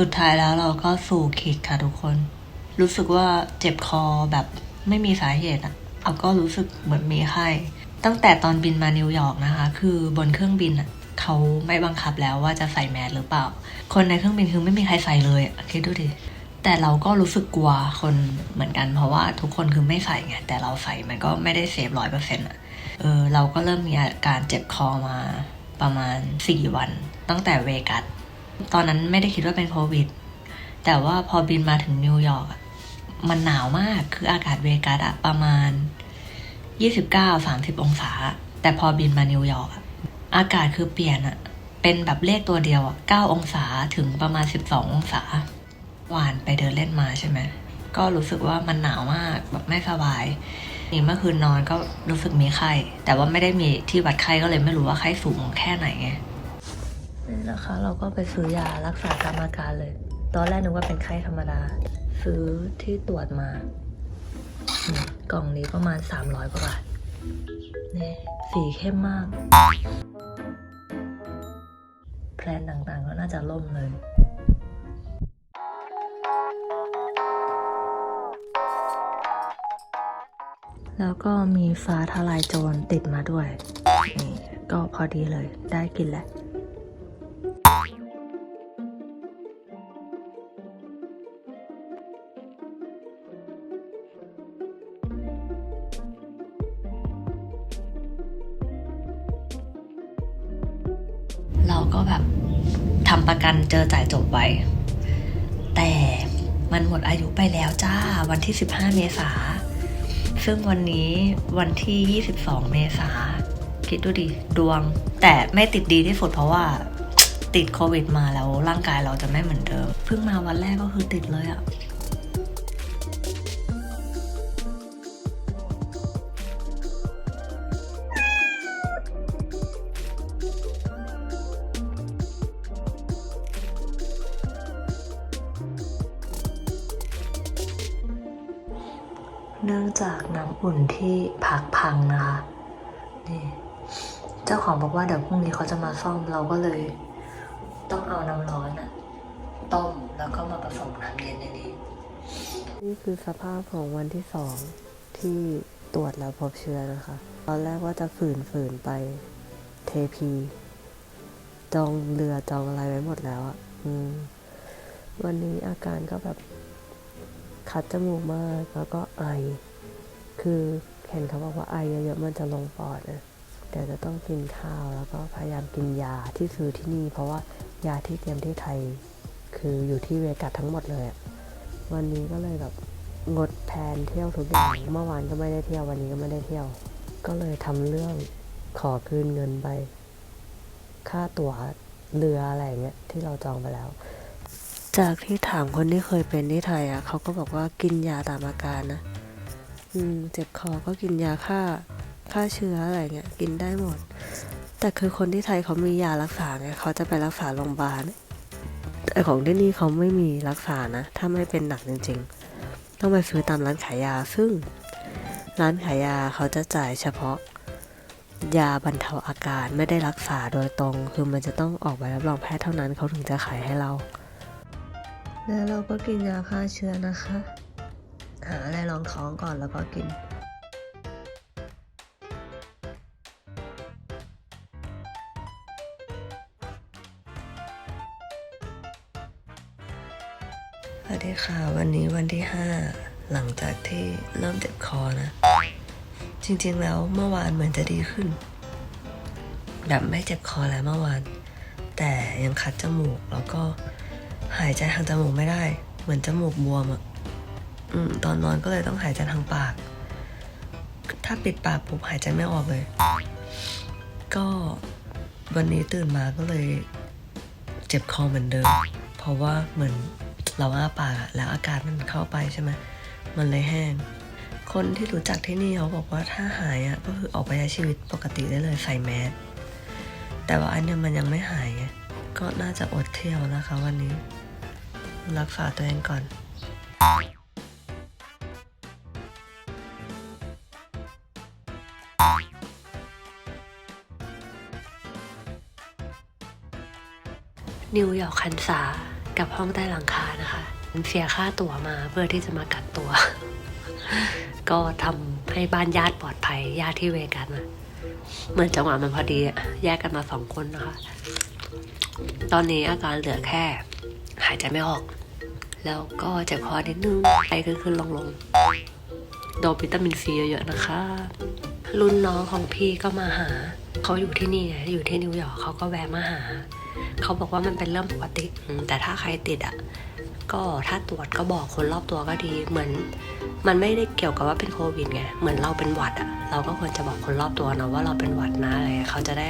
สุดท้ายแล้วเราก็สู่ขีดค่ะทุกคน รู้สึกว่าเจ็บคอแบบไม่มีสาเหตุอะเอาก็รู้สึกเหมือนมีไข้ตั้งแต่ตอนบินมานิวยอร์กนะคะ คือบนเครื่องบินอะเขาไม่บังคับแล้วว่าจะใส่แมสหรือเปล่า คนในเครื่องบินคือไม่มีใครใส่เลยอะคิดดูดิแต่เราก็รู้สึกกลัวคนเหมือนกัน เพราะว่าทุกคนคือไม่ใส่ไงแต่เราใส่มันก็ไม่ได้เซฟร้อยเปอร์เซ็นต์อะเออเราก็เริ่มมีอาการเจ็บคอมาประมาณ 4 วัน ตั้งแต่เวกัส ตอนนั้นไม่ได้คิดว่าเป็นโควิด แต่ว่าพอบินมาถึงนิวยอร์กมันหนาวมากคืออากาศเวกัสอะประมาณ 29-30 องศา แต่พอบินมานิวยอร์กอากาศคือเปลี่ยนอะเป็นแบบเลขตัวเดียวอะ9องศาถึงประมาณ 12 องศาวานไปเดินเล่นมาใช่ไหม ก็รู้สึกว่ามันหนาวมากแบบไม่สบาย นี่เมื่อคืนนอนก็รู้สึกมีไข้ แต่ว่าไม่ได้มีที่วัดไข้ก็เลยไม่รู้ว่าไข้สูงแค่ไหนไง นี่นะคะ เราก็ไปซื้อยารักษาตามอาการเลย ตอนแรกนึกว่าเป็นไข้ธรรมดา ซื้อที่ตรวจมากล่องนี้ประมาณ 300กว่าบาทนี่สีเข้มมาก แพลนต่างๆ ก็น่าจะล่มเลยแล้วก็มีฟ้าทลายโจรติดมาด้วย นี่ก็พอดีเลยได้กินแหละำประกันเจอจ่ายจบไว้ แต่มันหมดอายุไปแล้วจ้าวันที่ 15 เมษา ซึ่งวันนี้วันที่ 22 เมษา คิดดูดิ ดวง แต่ไม่ติดดีที่สุดเพราะว่าติดโควิดมาแล้วร่างกายเราจะไม่เหมือนเดิม เพิ่งมาวันแรกก็คือติดเลยอะ เนื่องจากน้ำอุ่นที่พักพังนะคะนี่เจ้าของบอกว่าเดี๋ยวพรุ่งนี้เขาจะมาซ่อมเราก็เลย ต้องเอาน้ำร้อนอะต้มแล้วก็มาผสมน้ำเย็นในนี้นี่คือสภาพของวันที่สองที่ตรวจแล้วพบเชื้อนะคะ ตอนแรกว่าจะฝืนฝืนไปเทพี จองเรือจองอะไรไว้หมดแล้วอะอืมวันนี้อาการก็แบบ คัดจมูกมากแล้วก็ไอ คือเห็นเขาบอกว่าไอเยอะๆมันจะลงปอดนะเดี๋ยวจะต้องกินข้าวแล้วก็พยายามกินยาที่ซื้อที่นี่ เพราะว่ายาที่เตรียมที่ไทย คืออยู่ที่เวกัสทั้งหมดเลย วันนี้ก็เลยแบบงดแผนเที่ยวทุกอย่างเมื่อวานก็ไม่ได้เที่ยววันนี้ก็ไม่ได้เที่ยว ก็เลยทำเรื่องขอคืนเงินไป ค่าตั๋วเรืออะไรอย่างเงี้ยที่เราจองไปแล้ว จากที่ถามคนที่เคยเป็นที่ไทยอะเขาก็บอกว่ากินยาตามอาการนะ อืม เจ็บคอก็กินยาฆ่าฆ่าเชื้ออะไรเงี้ยกินได้หมด แต่คือคนที่ไทยเขามียารักษาไงเขาจะไปรักษาโรงพยาบาลแต่ของที่นี่เขาไม่มีรักษานะ ถ้าไม่เป็นหนักจริง ๆ ต้องไปซื้อตามร้านขายยา ซึ่ง ร้านขายยาเขาจะจ่ายเฉพาะ ยาบรรเทาอาการไม่ได้รักษาโดยตรง คือมันจะต้องออกใบรับรองแพทย์เท่านั้นเขาถึงจะขายให้เรา แล้วเราก็กินยาฆ่าเชื้อนะคะ หาอะไรรองท้องก่อนแล้วก็กินสวัสดีค่ะ วันนี้วันที่ห้าหลังจากที่เริ่มเจ็บคอนะ จริงๆแล้วเมื่อวานเหมือนจะดีขึ้น แบบไม่เจ็บคอแล้วเมื่อวาน แต่ยังคัดจมูกแล้วก็ หายใจทางจมูกไม่ได้ เหมือนจมูกบวมอะ่ะอืมตอนนอนก็เลยต้องหายใจทางปาก ถ้าปิดปากปุ๊บหายใจไม่ออกเลย ก็วันนี้ตื่นมาก็เลย เจ็บคอเหมือนเดิม เพราะว่าเหมือนเราอ้าปากอะแล้วอากาศมันเข้าไปใช่ไหมมันเลยแห้ง คนที่รู้จักที่นี่เขาบอกว่าถ้าหายอะก็คือออกไปใช้ชีวิตปกติได้เลยใส่แมสแต่ว่าอันเนี้ยมันยังไม่หายไงก็น่าจะอดเที่ยวนะคะวันนี้ รักษาตัวเองก่อน นิวยอร์กคันซากับห้องใต้หลังคานะคะเสียค่าตั๋วมาเพื่อที่จะมากักตัว ก็ทำให้บ้านญาติปลอดภัยญาติที่เวกัสนะเหมือนจังหวะมันพอดีอะแยกกันมาสองคนนะคะ ตอนนี้อาการเหลือแค่ หายใจไม่ออก แล้วก็เจ็บคอนิดนึงไปขึ้นขึ้นลงลงโดนวิตามินซีเยอะๆนะคะ รุ่นน้องของพี่ก็มาหา เขาอยู่ที่นี่ไงอยู่ที่นิวยอร์กเขาก็แวะมาหา เขาบอกว่ามันเป็นเรื่องปกติแต่ถ้าใครติดอะ ก็ถ้าตรวจก็บอกคนรอบตัวก็ดีเหมือน มันไม่ได้เกี่ยวกับว่าเป็นโควิดไงเหมือนเราเป็นหวัดอะ เราก็ควรจะบอกคนรอบตัวนะว่าเราเป็นหวัดนะอะไรเงี้ยเขาจะได้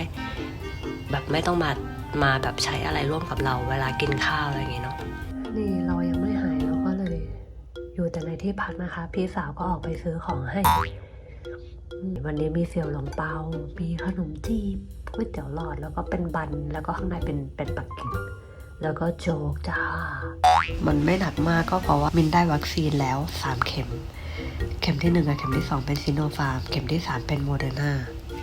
แบบไม่ต้องมามาแบบใช้อะไรร่วมกับเราเวลากินข้าวอะไรอย่างเงี้ยเนาะ ที่พักนะคะ พี่สาวก็ออกไปซื้อของให้ วันนี้มีเสี่ยวหลงเปา มีขนมจีบก๋วยเตี๋ยวหลอดแล้วก็เป็นบัน แล้วก็ข้างในเป็นเป็นปักกิ่งแล้วก็โจ๊กจ้า มันไม่หนักมากก็เพราะว่ามินได้วัคซีนแล้วสามเข็ม เข็มที่หนึ่งกับเข็มที่สองเป็นซิโนฟาร์ม เข็มที่สามเป็นโมเดอร์นา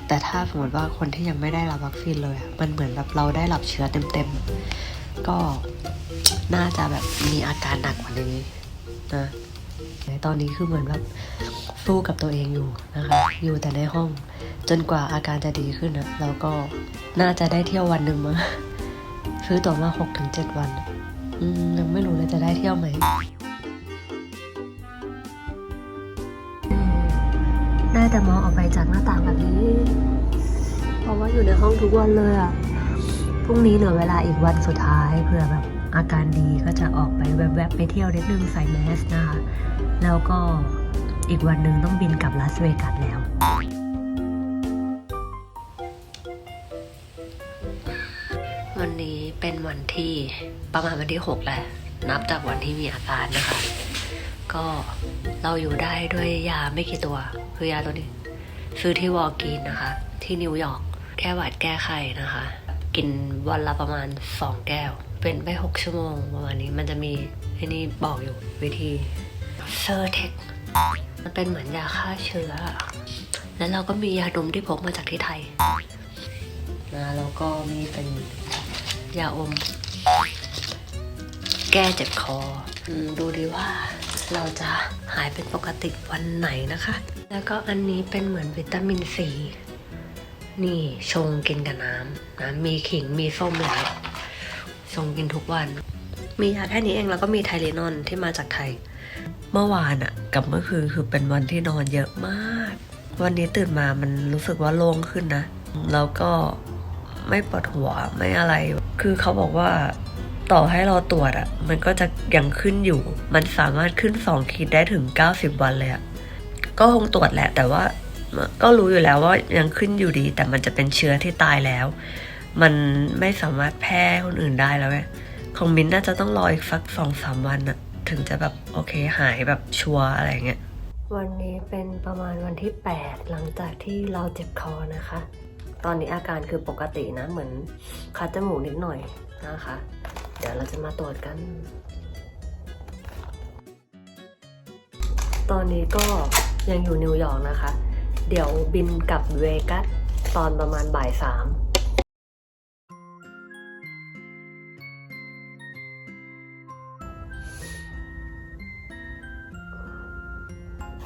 แต่ถ้าสมมติว่าคนที่ยังไม่ได้รับวัคซีนเลยอะมันเหมือนแบบเราได้รับเชื้อเต็มๆ ก็น่าจะแบบมีอาการหนักกว่านี้นะ แต่ตอนนี้คือเหมือนแบบสู้กับตัวเองอยู่นะคะ อยู่แต่ในห้อง จนกว่าอาการจะดีขึ้นอะแล้วก็น่าจะได้เที่ยววันหนึ่งมั้งซื้อตั๋วมาหกถึงเจ็ดวันยังไม่รู้เลยจะได้เที่ยวไหมได้แต่มองออกไปจากหน้าต่างแบบนี้ เพราะว่าอยู่ในห้องทุกวันเลยอะพรุ่งนี้เหลือเวลาอีกวันสุดท้ายเผื่อแบบอาการดีก็จะออกไปแวบๆไปเที่ยวนิดนึงใส่แมสนะคะ แล้วก็อีกวันหนึ่งต้องบินกลับลาสเวกัสแล้ว วันนี้เป็นวันที่ประมาณวันที่หกแหละนับจากวันที่มีอาการนะคะ ก็เราอยู่ได้ด้วยยาไม่กี่ตัว คือยาตัวนี้ซื้อที่วอลกรีนนะคะ ที่นิวยอร์กแก้หวัดแก้ไข้นะคะ กินวันละประมาณสองแก้ว เป็นไปหกชั่วโมงประมาณนี้มันจะมีไอ้นี่บอกอยู่วิธี เซอร์เทค มันเป็นเหมือนยาฆ่าเชื้อ แล้วเราก็มียาดมที่พกมาจากที่ไทยนะแล้วก็มีเป็นยาอม แก้เจ็บคออดูดีว่าเราจะหายเป็นปกติวันไหนนะคะ แล้วก็อันนี้เป็นเหมือนวิตามินซีนี่ชงกินกับน้ำนะมีขิงมีส้มแล้วชงกินทุกวัน มียาแค่นี้เองแล้วก็มีไทเลนอนที่มาจากไทย เมื่อวานอะกับเมื่อคืนคือเป็นวันที่นอนเยอะมาก วันนี้ตื่นมามันรู้สึกว่าโล่งขึ้นนะ แล้วก็ไม่ปวดหัวไม่อะไร คือเขาบอกว่าต่อให้เราตรวจอะมันก็จะยังขึ้นอยู่ มันสามารถขึ้นสองขีดได้ถึง 90 วันเลยอะก็คงตรวจแหละ แต่ว่าก็รู้อยู่แล้วว่ายังขึ้นอยู่ดี แต่มันจะเป็นเชื้อที่ตายแล้ว มันไม่สามารถแพร่คนอื่นได้แล้วไงของมินน่าจะต้องรออีกสักสองสามวันอะ ถึงจะแบบโอเคหายแบบชัวร์อะไรเงี้ย วันนี้เป็นประมาณวันที่ 8 หลังจากที่เราเจ็บคอนะคะ ตอนนี้อาการคือปกตินะ เหมือนคัดจมูกนิดหน่อยนะคะ เดี๋ยวเราจะมาตรวจกัน ตอนนี้ก็ยังอยู่นิวยอร์กนะคะ เดี๋ยวบินกลับเวกัสตอนประมาณบ่ายสาม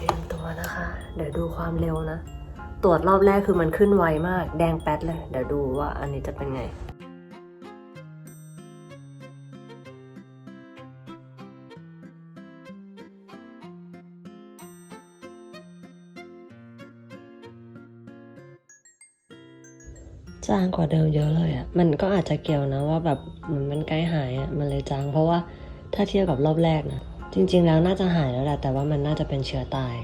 เตรียมตัวนะคะ เดี๋ยวดูความเร็วนะ ตรวจรอบแรกคือมันขึ้นไวมาก แดงแป๊ดเลย เดี๋ยวดูว่าอันนี้จะเป็นไงจางกว่าเดิมเยอะเลยอะ่ะ มันก็อาจจะเกี่ยวนะว่าแบบเหมือนมันใกล้หายอะ่ะ มันเลยจาง เพราะว่าถ้าเทียบกับรอบแรกนะ จริงๆแล้วน่าจะหายแล้วแหละแต่ว่ามันน่าจะเป็นเชื้อตาย